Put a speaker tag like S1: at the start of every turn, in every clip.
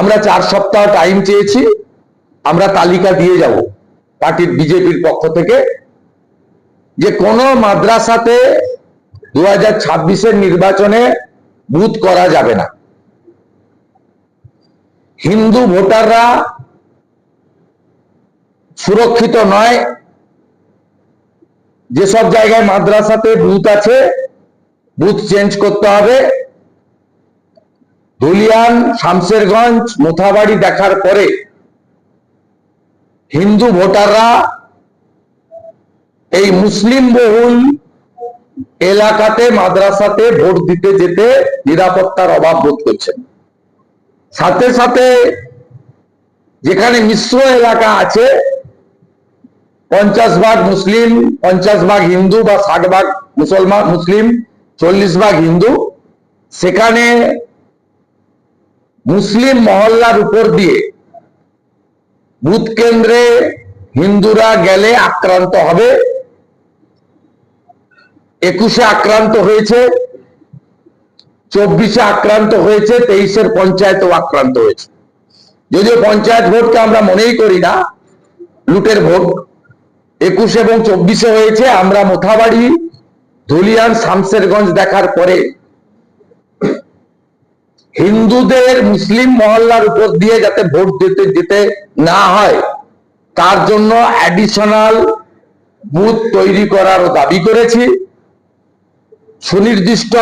S1: আমরা চার সপ্তাহ টাইম চেয়েছি, আমরা তালিকা দিয়ে যাব পার্টির বিজেপির পক্ষ থেকে যে কোন মাদ্রাসাতে দু হাজার নির্বাচনে বুথ করা যাবে না। হিন্দু ভোটাররা সুরক্ষিত নয়। যেসব জায়গায় মাদ্রাসাতে বুথ আছে বুথ চেঞ্জ করতে হবে। ধুলিয়ান শামশেরগঞ্জ মোথাবাড়ি দেখার পরে হিন্দু ভোটাররা এই মুসলিম বহুল এলাকাতে, মাদ্রাসাতে ভোট দিতে যেতে নিরাপত্তার অভাব বোধ করছেন। সাথে সাথে যেখানে মিশ্র এলাকা আছে, পঞ্চাশ ভাগ মুসলিম, পঞ্চাশ ভাগ হিন্দু বা ষাট ভাগ মুসলমান, মুসলিম, চল্লিশ ভাগ হিন্দু, সেখানে মুসলিম মহল্লার উপর দিয়ে বুথ কেন্দ্রে হিন্দুরা গেলে আক্রান্ত হবে। একুশে আক্রান্ত হয়েছে, চব্বিশে আক্রান্ত হয়েছে, তেইশের পঞ্চায়েতও আক্রান্ত হয়েছে। যদিও পঞ্চায়েত ভোটকে আমরা মনেই করি না, লুটের ভোট। একুশ এবং চব্বিশে হয়েছে, আমরা মোথাবাড়ি, ধুলিয়ান শামসেরগঞ্জ দেখার পরে হিন্দুদের মুসলিম মহল্লার উপর দিয়ে যাতে ভোট দিতে যেতে না হয়, তার জন্য অ্যাডিশনাল বুথ তৈরি করারও দাবি করেছি। সুনির্দিষ্ট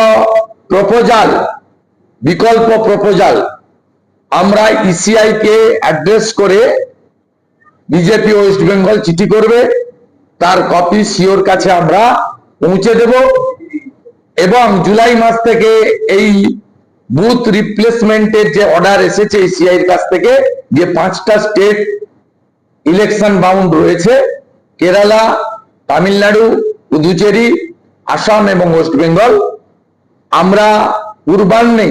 S1: প্রপোজাল বিকল্প প্রপোজাল আমরা ইসিআই কে অ্যাড্রেস করে বিজেপি ওয়েস্ট বেঙ্গল চিঠি করবে, তার কপি সিওর কাছে আমরা পৌঁছে দেব। এবং জুলাই মাস থেকে এই বুথ রিপ্লেসমেন্টের যে অর্ডার এসেছে ইসিআই এর কাছ থেকে, যে পাঁচটা স্টেট ইলেকশন বাউন্ড রয়েছে কেরালা তামিলনাড়ু পুদুচেরি আসাম এবং ওয়েস্ট বেঙ্গল আমরা পূর্বাহ্নে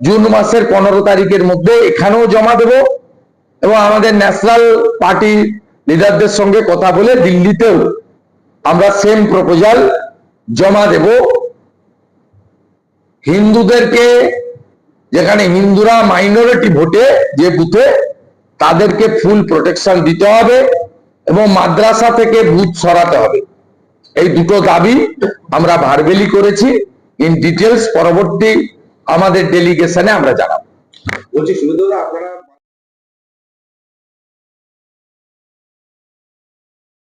S1: জুন মাসের পনেরো তারিখের মধ্যে এখানেও জমা দেব এবং আমাদের ন্যাশনাল পার্টি লিডারদের সঙ্গে কথা বলে দিল্লিতেও আমরা সেম প্রপোজাল জমা দেব। হিন্দুদেরকে যেখানে হিন্দুরা মাইনরিটি ভোটে যে বুথে, তাদেরকে ফুল প্রোটেকশন দিতে হবে এবং মাদ্রাসা থেকে বুথ সরাতে হবে। এই দুটো দাবি আমরা ভারবেলি করেছি। ইন ডিটেলস পরবর্তী আমাদের ডেলিগেশনে আমরা জানাব।
S2: বলছি শুধু আপনারা